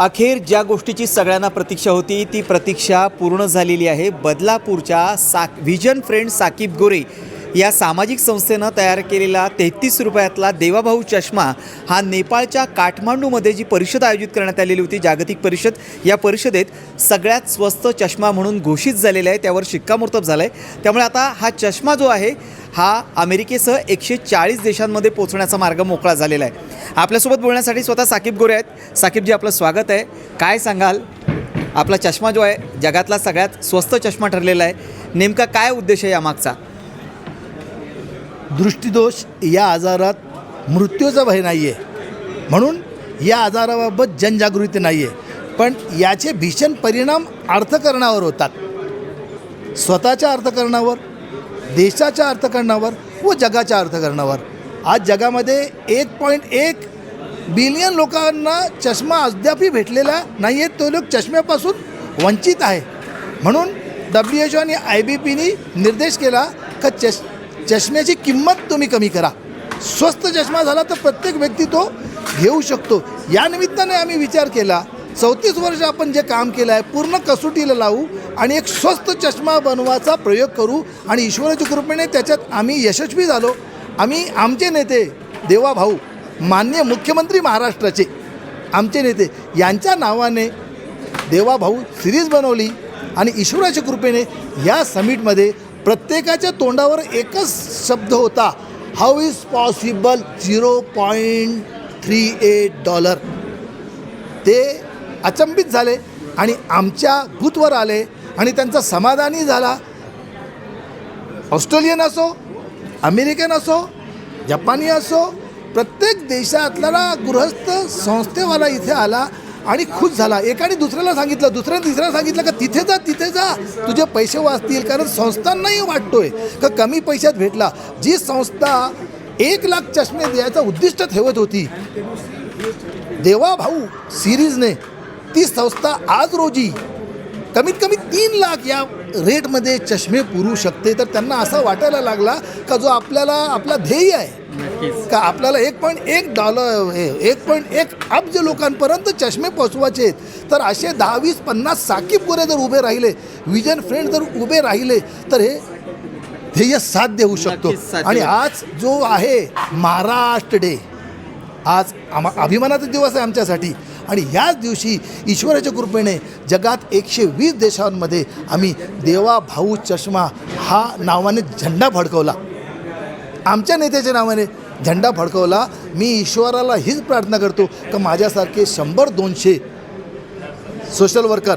अखेर ज्या गोष्टीची सगळ्यांना प्रतीक्षा होती ती प्रतीक्षा पूर्ण झालेली आहे. बदलापूरच्या साक व्हिजन फ्रेंड साकीब गोरे या सामाजिक संस्थेनं तयार केलेला तेहतीस रुपयातला देवाभाऊ चष्मा हा नेपाळच्या काठमांडूमध्ये जी परिषद आयोजित करण्यात आलेली होती जागतिक परिषद या परिषदेत सगळ्यात स्वस्त चष्मा म्हणून घोषित झालेला आहे. त्यावर शिक्कामोर्तब झालं आहे त्यामुळे आता हा चष्मा जो आहे हा अमेरिकेसह एकशे चाळीस देशांमध्ये पोचण्याचा मार्ग मोकळा झालेला आहे. आपल्यासोबत बोलण्यासाठी स्वतः साकीब गोरे आहेत. साकीबजी आपलं स्वागत आहे. काय सांगाल? आपला चष्मा जो आहे जगातला सगळ्यात स्वस्त चष्मा ठरलेला आहे. नेमका काय उद्देश आहे यामागचा? दृष्टिदोष या आजारात मृत्यूचा भय नाही आहे म्हणून या आजाराबाबत जनजागृती नाही आहे पण याचे भीषण परिणाम अर्थकारणावर होतात. स्वतःच्या अर्थकारणावर देशाच्या अर्थकारणावर व जगाच्या अर्थकारणावर. आज जगामध्ये एक पॉईंट एक बिलियन लोकांना चष्मा अद्यापही भेटलेला नाही आहे तो लोक चष्म्यापासून वंचित आहे. म्हणून डब्ल्यू एच ओ आणि आय बी पीनी निर्देश केला का चष चष्म्याची किंमत तुम्ही कमी करा. स्वस्त चष्मा झाला तर प्रत्येक व्यक्ती तो घेऊ शकतो. या निमित्ताने आम्ही विचार केला चौतीस वर्ष आपण जे काम केलं आहे पूर्ण कसोटीला लावू आणि एक स्वस्त चष्मा बनवायचा प्रयोग करू आणि ईश्वराच्या कृपेने त्याच्यात आम्ही यशस्वी झालो. आम्ही आमचे नेते देवा भाऊ मान्य मुख्यमंत्री महाराष्ट्राचे आमचे नेते यांच्या नावाने देवा भाऊ सिरीज बनवली आणि ईश्वराच्या कृपेने या समिटमध्ये प्रत्येकाच्या तोंडावर एकच शब्द होता how is possible zero point three eight dollar ते अचंबित झाले आणि आमच्या बूथवर आले आणि त्यांचा समाधानी झाला. ऑस्ट्रेलियन असो अमेरिकन असो जपानी असो प्रत्येक देशातला गृहस्थ संस्थेवाला इथे आला आणि खुश झाला. एकाने दुसऱ्याला सांगितलं दुसऱ्याने तिसऱ्याला सांगितलं का तिथे जा तिथे जा तुझे पैसे वाचतील कारण संस्थांनाही वाटतोय का कमी पैशात भेटला. जी संस्था एक लाख चष्मे द्यायचं उद्दिष्ट ठेवत होती देवा भाऊ सिरीजने ती संस्था आज रोजी कमीत कमी तीन लाख या रेटमध्ये चष्मे पुरू शकते. तर त्यांना असं वाटायला लागला का जो आपल्याला आपला ध्येय आहे. का आपल्याला एक पॉईंट एक डॉलर एक पॉईंट एक अब्ज लोकांपर्यंत चष्मे पोचवायचे आहेत तर असे दहा वीस पन्नास साकीब गोरे जर उभे राहिले विजन फ्रेंड जर उभे राहिले तर हे ध्येय साध्य होऊ शकतो. आणि. आज जो आहे महाराष्ट्र डे आज आम्हा अभिमानाचा दिवस आहे आमच्यासाठी. आणि ह्याच दिवशी ईश्वराच्या कृपेने जगात एकशे वीस देशांमध्ये आम्ही देवा भाऊ चष्मा हा नावाने झेंडा फडकवला. आमच्या नेत्याच्या नावाने झेंडा फडकवला. मी ईश्वराला हीच प्रार्थना करतो का माझ्यासारखे शंभर दोनशे सोशल वर्कर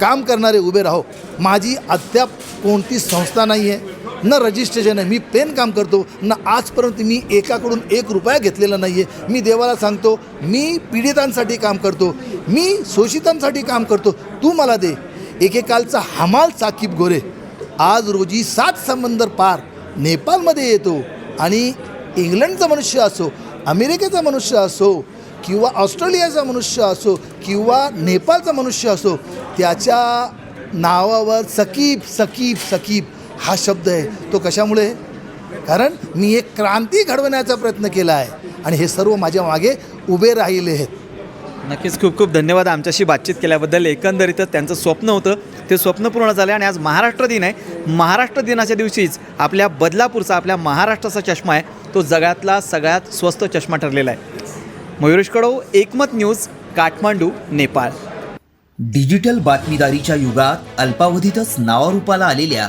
काम करणारे उभे राहो. माझी अद्याप कोणती संस्था नाही आहे न रजिस्ट्रेशन आहे. मी पेन काम करतो ना आजपर्यंत मी एकाकडून एक रुपया घेतलेला नाही आहे मी देवाला सांगतो मी पीडितांसाठी काम करतो मी शोषितांसाठी काम करतो तू मला दे. एकेकालचा हमाल साकीब गोरे. आज रोजी सात समंदर पार नेपाळमध्ये येतो आणि इंग्लंडचा मनुष्य असो अमेरिकेचा मनुष्य असो किंवा ऑस्ट्रेलियाचा मनुष्य असो किंवा नेपाळचा मनुष्य असो त्याच्या नावावर सकीब सकीब सकीब. हा शब्द आहे. तो कशामुळे कारण मी एक क्रांती घडवण्याचा प्रयत्न केला आहे. आणि हे सर्व माझ्या मागे उभे राहिले आहेत. नक्कीच खूप खूप धन्यवाद आमच्याशी बातचीत केल्याबद्दल. एकंदरीतच त्यांचं स्वप्न होतं. ते स्वप्न पूर्ण झालं आणि आज महाराष्ट्र दिन आहे. महाराष्ट्र दिनाच्या दिवशीच आपल्या बदलापूरचा आपल्या महाराष्ट्राचा चष्मा आहे. तो जगातला सगळ्यात स्वस्त चष्मा ठरलेला आहे. मयुरेश कडो एकमत न्यूज काठमांडू नेपाळ. डिजिटल बातमीदारीच्या युगात अल्पावधीतच नावारूपाला आलेल्या